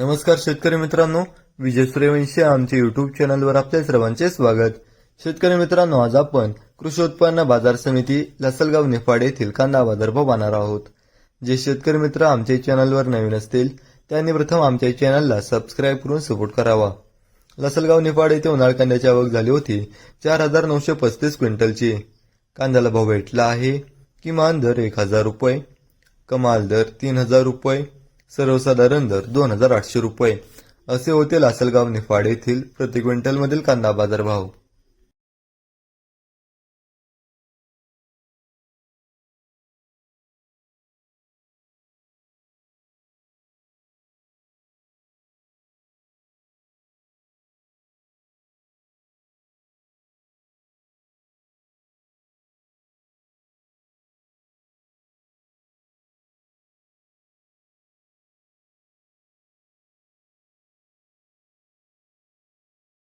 नमस्कार शेतकरी मित्रांनो विजय सूर्यवंशी आमच्या युट्यूब चॅनलवर आपल्या सर्वांचे स्वागत. शेतकरी मित्रांनो आज आपण कृषी उत्पन्न बाजार समिती लसलगाव निफाड येथील कांदा बाजारभाव पाहणार आहोत. जे शेतकरी मित्र आमच्या चॅनलवर नवीन असतील त्यांनी प्रथम आमच्या चॅनलला सबस्क्राईब करून सपोर्ट करावा. लसलगाव निफाड येथे उन्हाळ कांद्याची आवक झाली होती चार हजार नऊशे पस्तीस क्विंटलची. कांद्याला भाव भेटला आहे किमान दर एक हजार रुपये कमाल दर तीन हजार रुपये सर्वसाधारण दर दोन हजार आठशे रुपये. असे होते लासलगाव निफाड येथील प्रति क्विंटलमधील कांदा बाजारभाव.